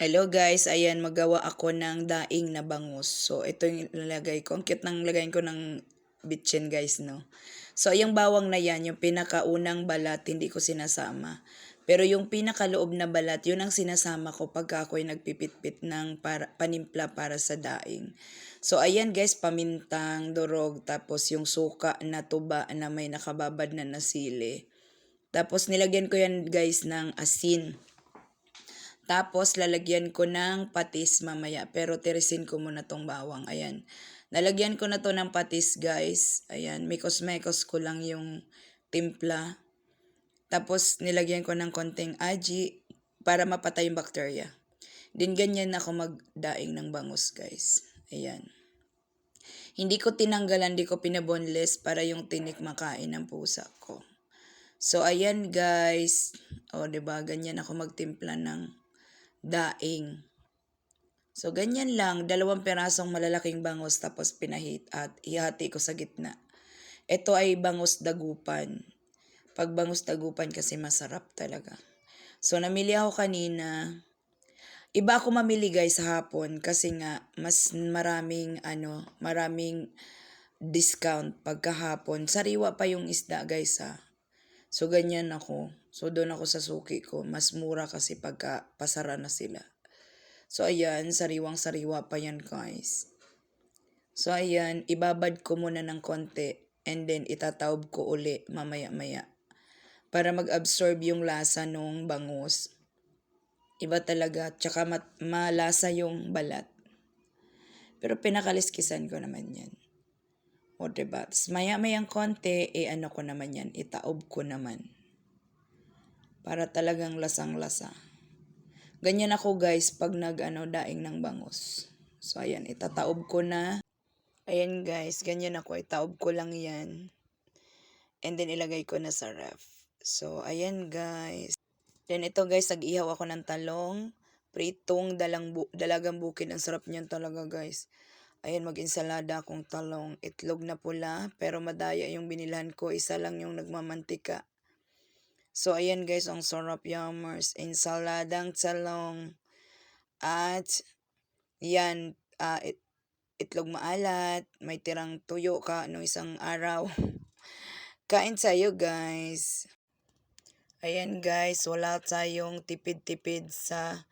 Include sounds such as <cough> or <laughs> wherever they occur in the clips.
Hello guys, ayan magawa ako ng daing na bangus. So ito yung ilalagay ko. Ang cute ng lagayin ko ng bitchin guys, no. So yung bawang na yan, yung pinakaunang balat, hindi ko sinasama. Pero yung pinakaloob na balat, yun ang sinasama ko pagka ako'y nagpipitpit ng para, panimpla para sa daing. So ayan guys, pamintang, durog, tapos yung suka na tuba na may nakababad na nasili. Tapos nilagyan ko yan guys ng asin. Tapos, lalagyan ko ng patis mamaya. Pero, tirisin ko muna tong bawang. Ayan. Nalagyan ko na to ng patis, guys. Ayan. Mekos-mekos ko lang yung timpla. Tapos, nilagyan ko ng konting aji para mapatay yung bakterya. Din ganyan ako magdaing ng bangus, guys. Ayan. Hindi ko tinanggalan, hindi ko pinaboneless para yung tinik makain ng pusa ko. So, ayan guys. O, ba diba? Ganyan ako magtimpla ng daing. So, ganyan lang. Dalawang pirasong malalaking bangus tapos pinahit at ihati ko sa gitna. Ito ay bangus dagupan. Pag bangus dagupan kasi masarap talaga. So, namili ako kanina. Iba ako mamili guys sa hapon kasi nga mas maraming ano, maraming discount pagkahapon. Sariwa pa yung isda guys ha. So, ganyan ako. So, doon ako sa suki ko. Mas mura kasi pagka pasara na sila. So, ayan. Sariwang-sariwa pa yan, guys. So, ayan. Ibabad ko muna ng konti. And then, itataob ko uli mamaya-maya. Para mag-absorb yung lasa nung bangus. Iba talaga. Tsaka mat- malasa yung balat. Pero pinakaliskisan ko naman yan. O, diba? Tapos maya-mayang konti, eh ano ko naman yan, itaob ko naman. Para talagang lasang-lasa. Ganyan ako guys pag nag ano, daing ng bangus. So ayan, itataob ko na. Ayan guys, ganyan ako. Itaob ko lang yan. And then ilagay ko na sa ref. So ayan guys. Then ito guys, nag-ihaw ako ng talong. Pritong dalang bu- dalagang bukid. Ang sarap niyan talaga guys. Ayan, mag-insalada akong talong. Itlog na pula, pero madaya yung binilhan ko. Isa lang yung nagmamantika. So, ayan guys, ang sarap yummers. Insaladang talong. At, yan, uh, it, itlog maalat. May tirang tuyo ka no isang araw. <laughs> Kain tayo guys. Ayan guys, wala tayong tipid-tipid sa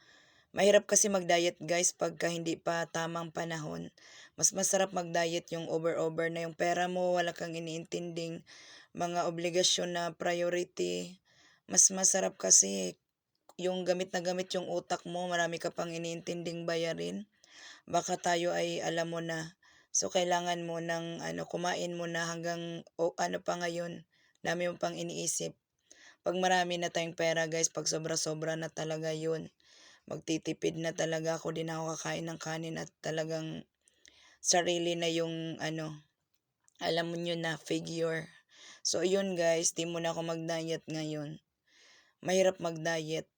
Mahirap kasi mag-diet guys pagka hindi pa tamang panahon. Mas masarap mag-diet yung over-over na yung pera mo, wala kang iniintinding mga obligasyon na priority. Mas masarap kasi yung gamit na gamit yung utak mo, marami ka pang iniintinding bayarin. Baka tayo ay alam mo na. So kailangan mo ng ano kumain mo na hanggang o ano pa ngayon, dami mo pang iniisip. Pag marami na tayong pera guys, pag sobra-sobra na talaga yun magtitipid na talaga ako din ako kakain ng kanin at talagang sarili na yung ano alam mo nyo na figure so yun guys di mo na ako mag diet ngayon mahirap mag diet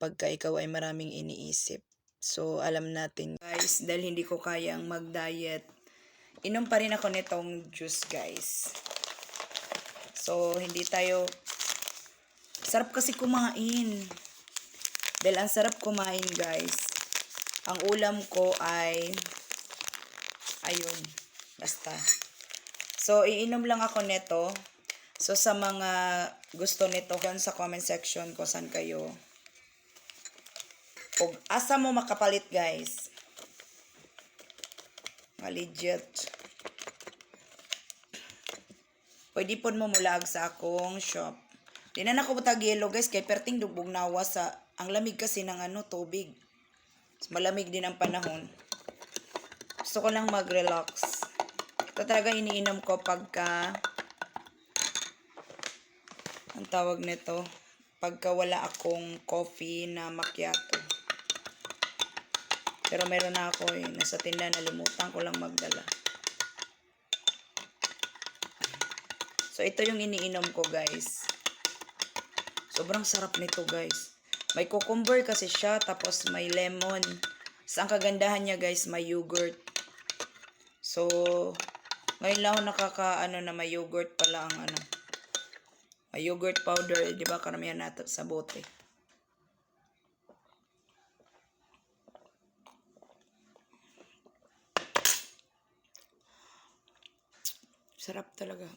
pagka ikaw ay maraming iniisip so alam natin guys dahil hindi ko kayang mag diet inom pa rin ako nitong juice guys so hindi tayo sarap kasi kumain dahil ang sarap kumain guys. Ang ulam ko ay ayun, basta. So iinom lang ako nito. So sa mga gusto nito, dyan sa comment section ko saan kayo. Kung asa mo makapalit guys. Legit. Pwede po mo mulag sa akong shop. Di na ako butag yellow guys, kay perting dubog nawa sa ang lamig kasi ng ano, tubig. Malamig din ang panahon. Gusto ko lang mag-relax. Ito talaga iniinom ko pagka ang tawag nito pagka wala akong coffee na macchiato. Pero meron na ako eh. Nasa tinda nalimutan ko lang magdala. So, ito yung iniinom ko, guys. Sobrang sarap nito, guys. May cucumber kasi siya, tapos may lemon. Sa ang kagandahan niya guys, may yogurt. So, ngayon lang ako nakaka, ano na may yogurt pala ang ano. May yogurt powder, eh, di ba? Karamihan natin sa bote. Sarap talaga.